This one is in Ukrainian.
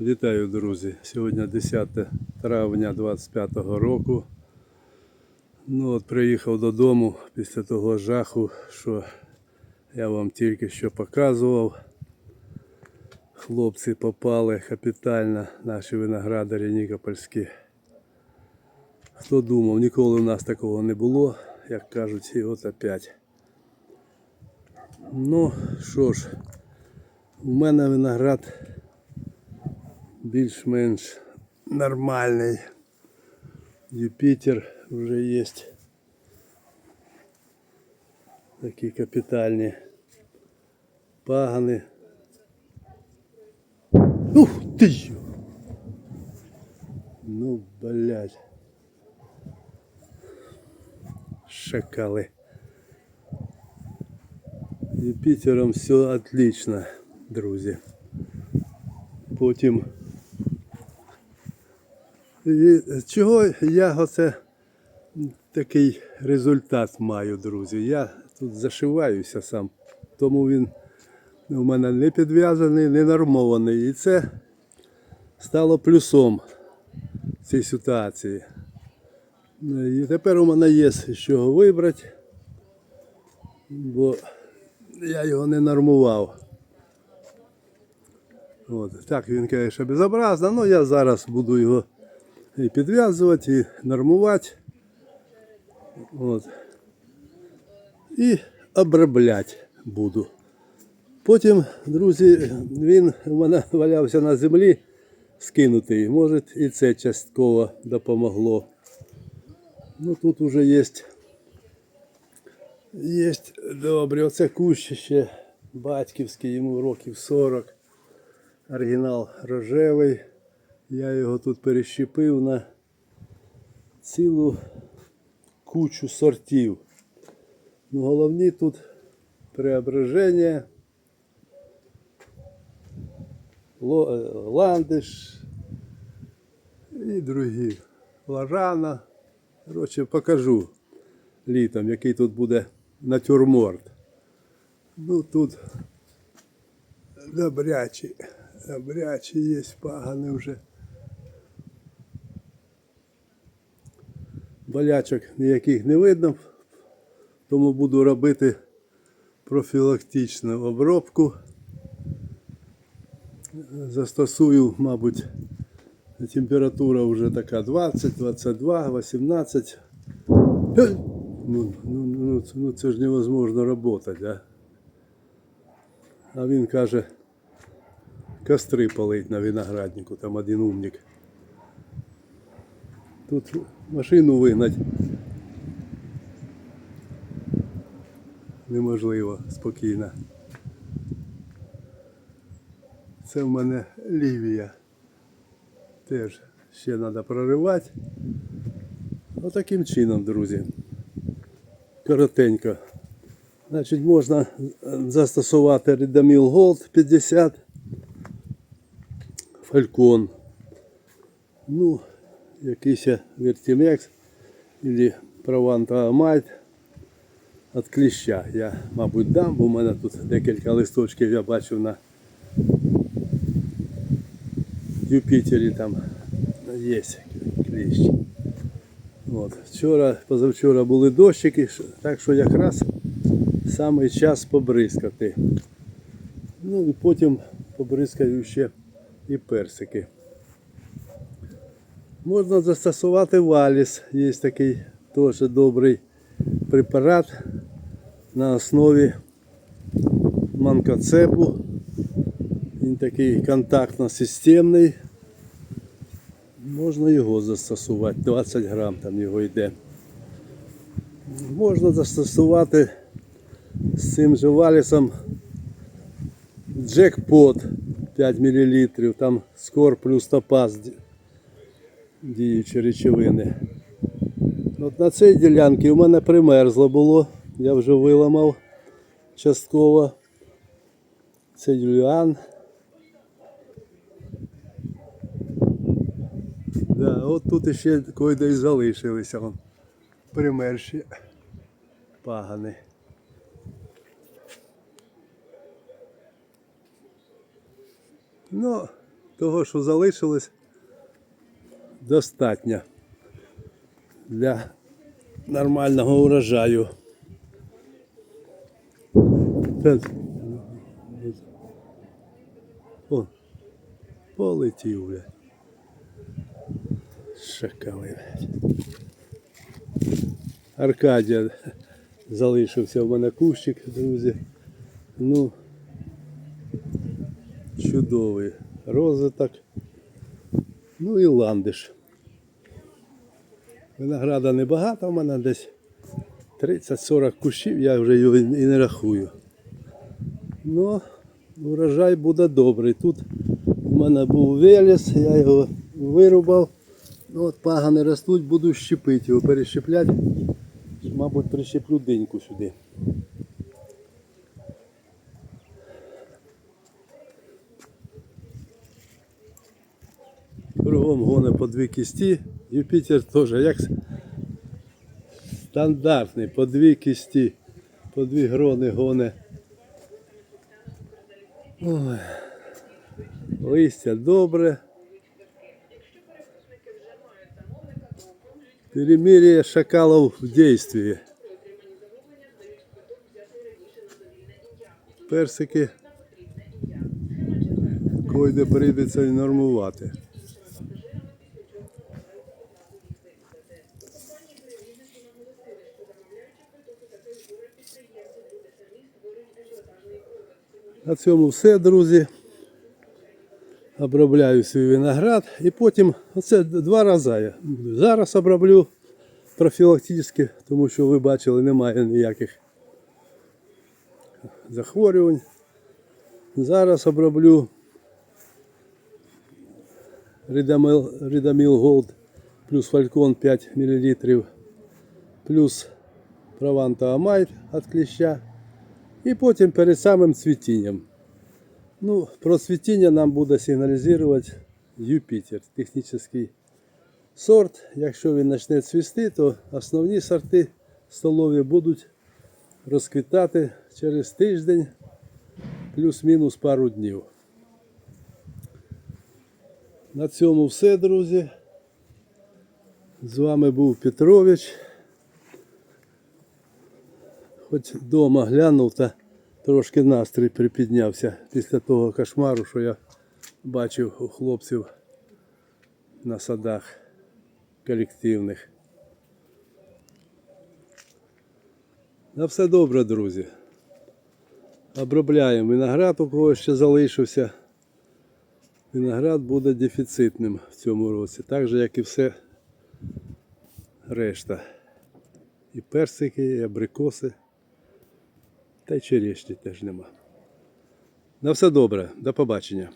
Вітаю, друзі! Сьогодні 10 травня 25 року. Ну от приїхав додому після того жаху, що я вам тільки що показував. Хлопці попали капітально, наші виноградарі Нікопольські. Хто думав, ніколи у нас такого не було, як кажуть, і от опять. Ну що ж, у мене виноград більш-менш нормальний. Юпітер вже є. Такі капітальні пагани. Ух ти! Ну, блядь. Шакали. Юпітером все отлично, друзі. Потім і чого я оце такий результат маю, друзі? Я тут зашиваюся сам, тому він у мене не підв'язаний, не нормований. І це стало плюсом цій ситуації. І тепер у мене є з чого вибрати, бо я його не нормував. От. Так він, звісно, безобразно, але я зараз буду його і підв'язувати, і нормувати. От. І обробляти буду. Потім, друзі, він мене валявся на землі скинутий. Може і це частково допомогло. Ну тут вже є. Є добре. Оце кущ ще батьківський, йому років 40. Оригінал рожевий. Я його тут перещепив на цілу кучу сортів. Ну, головні тут преображення, е, ландиш і другі. Лажана. Коротше, покажу літом, який тут буде натюрморт. Ну тут добрячі, добрячі є пагани вже. Болячок ніяких не видно, тому буду робити профілактичну обробку. Застосую, мабуть, температура вже така 20, 22, 18. Е, Ну, ну, ну, ну це ж невозможно працювати, а? А він каже, костри палить на винограднику, там один умник. Тут машину вигнать неможливо спокійно. Це в мене лівія. Теж ще треба проривати. Отаким чином, друзі. Коротенько. Значить, можна застосувати Redamil Gold 50, Falcon. Ну, якийсь или Provanto Amite від кліща. Я, мабуть, дам, бо в мене тут декілька листочків я бачив на Юпітері там є кліщ. От. Вчора, позавчора були дощики, так що якраз саме час побризкати. Ну і потім побризкаю ще і персики. Можна застосувати валіс. Є такий теж добрий препарат на основі манкоцепу. Він такий контактно-системний. Можна його застосувати, 20 грам там його йде. Можна застосувати з цим же валісом джекпот 5 мл, там скор плюс топаз діючі речовини. От на цій ділянці у мене примерзло було, я вже виламав частково. Це юліан. Да, от тут ще койде і залишилися. вон, Примерші пагани. Ну, того, що залишилось, достатньо для нормального урожаю. О, полетів, блядь. Шакали, блядь. Аркадія залишився в мене кущик, друзі. Ну, чудовий розвиток. Ну і ландиш. Винограда небагато, в мене десь 30-40 кущів, я вже його і не рахую. Ну, урожай буде добрий. Тут у мене був велес, я його вирубав. Ну, от пагани ростуть, буду щепити його, перещепляти. Мабуть, прищеплю деньку сюди. Кругом гоне по дві кісті. Юпітер теж як стандартний, по дві кісті, по дві грони гоне. Ой. Листя добре. Перемирие шакалов в действии. Персики койде прийдеться нормувати. На цьому все, друзі. Обробляю свій виноград і потім оце два рази я. Зараз оброблю профілактично, тому що ви бачили, немає ніяких захворювань. Зараз оброблю Ридамил Голд плюс Фалькон 5 мл плюс Прованта Амайт від кліща. І потім перед самим цвітінням. Ну, про цвітіння нам буде сигналізувати Юпітер, технічний сорт. Якщо він почне цвісти, то основні сорти столові будуть розквітати через тиждень, плюс-мінус пару днів. На цьому все, друзі. З вами був Петрович. Хоч вдома глянув та трошки настрій припіднявся після того кошмару, що я бачив у хлопців на садах колективних. На все добре, друзі. Обробляємо виноград, у кого ще залишився. Виноград буде дефіцитним в цьому році, так же, як і все решта. І персики, і абрикоси. Та й черешні теж нема. На все добре, до побачення.